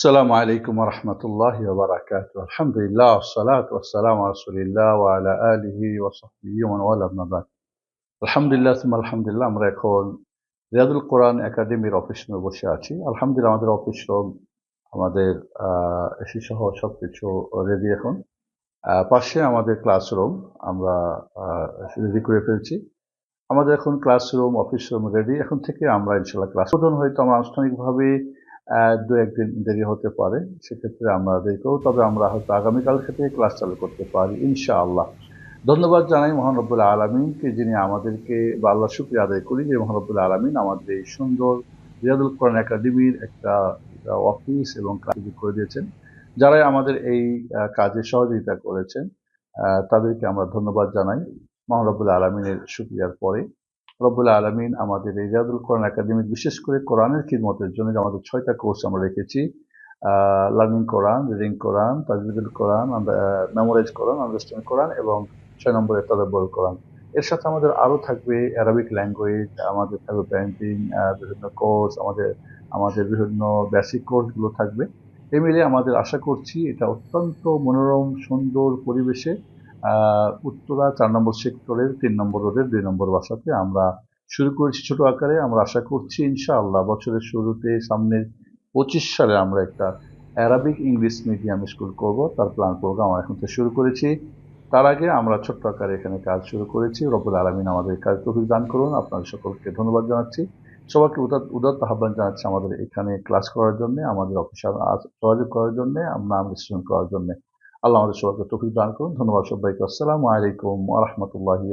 السلام عليكم ورحمة الله وبركاته الحمد لله والصلاة والسلام على رسول الله وعلى آله وصحبه ومن والاه أما بعد আলহামদুলিল্লাহ সুম্মা আলহামদুলিল্লাহ আমরা এখন রিয়াদুল কোরআন একাডেমির অফিস রুমে বসে আছি আলহামদুলিল্লাহ আমাদের অফিস রুম আমাদের এসি সহ সব কিছু রেডি এখন আহ, পাশে আমাদের ক্লাসরুম আমরা রেডি করে ফেলছি আমাদের এখন ক্লাসরুম অফিস রুম রেডি এখন থেকে আমরা ইনশাল্লাহ ক্লাস উদ্বোধন হয়তো আমরা আনুষ্ঠানিকভাবে আহ, দু একদিন দেরি হতে পারে, সেক্ষেত্রে আমরা করব। তবে আমরা হয়তো আগামীকাল থেকে ক্লাস চালু করতে পারি, ইনশাআল্লাহ। ধন্যবাদ জানাই মহানব্বুল আলমিনকে, যিনি আমাদেরকে বা আল্লাহ শুক্রিয়া আদায় করি যে মহানব্বুল আলমিন আমাদের এই সুন্দর রিয়াদুল কোরআন একাডেমির একটা অফিস এবং কাজ করে দিয়েছেন। যারাই আমাদের এই কাজে সহযোগিতা করেছেন তাদেরকে আমরা ধন্যবাদ জানাই। মহানব্বুল আলমিনের শুক্রিয়ার পরে রব্বুল আলমিন আমাদের এই রিয়াদুল কোরআন একাডেমি, বিশেষ করে কোরআনের খিদমতের জন্য যে আমাদের ছয়টা কোর্স আমরা রেখেছি learning Quran reading Quran, তাজবিদুল Quran memorize Quran understand Quran এবং ছয় নম্বরে তদব্বর কোরআন। এর সাথে আমাদের আরও থাকবে অ্যারাবিক ল্যাঙ্গুয়েজ আমাদের থাকবে পেন্টিং বিভিন্ন কোর্স আমাদের আমাদের বিভিন্ন বেসিক কোর্সগুলো থাকবে। এই মিলে আমাদের আশা করছি এটা অত্যন্ত মনোরম, সুন্দর পরিবেশে উত্তরা চার নম্বর সেক্টরের, তিন নম্বর রোডের, দুই নম্বর বাসাতে আমরা শুরু করেছি ছোট আকারে। আমরা আশা করছি ইনশাআল্লাহ বছরের শুরুতে সামনের পঁচিশ সালে আমরা একটা অ্যারাবিক ইংলিশ মিডিয়াম স্কুল করব। তার প্ল্যান প্রোগ্রাম আমরা এখন থেকে শুরু করেছি। তার আগে আমরা ছোট্ট আকারে এখানে কাজ শুরু করেছি। রব্বুল আলমিন আমাদের কাজ তফিক দান করুন। আপনাদের সকলকে ধন্যবাদ জানাচ্ছি। সবাইকে উদাত্ত আহ্বান জানাচ্ছি আমাদের এখানে ক্লাস করার জন্য, আমাদের অফিসার যোগাযোগ করার জন্য, আমরা স্টুডেন্ট করার জন্য। আল্লাহ আমাদের সবাইকে তফিক দান করুন। ধন্যবাদ সবাইকে। আসসালামু আলাইকুম ওয়া রাহমাতুল্লাহি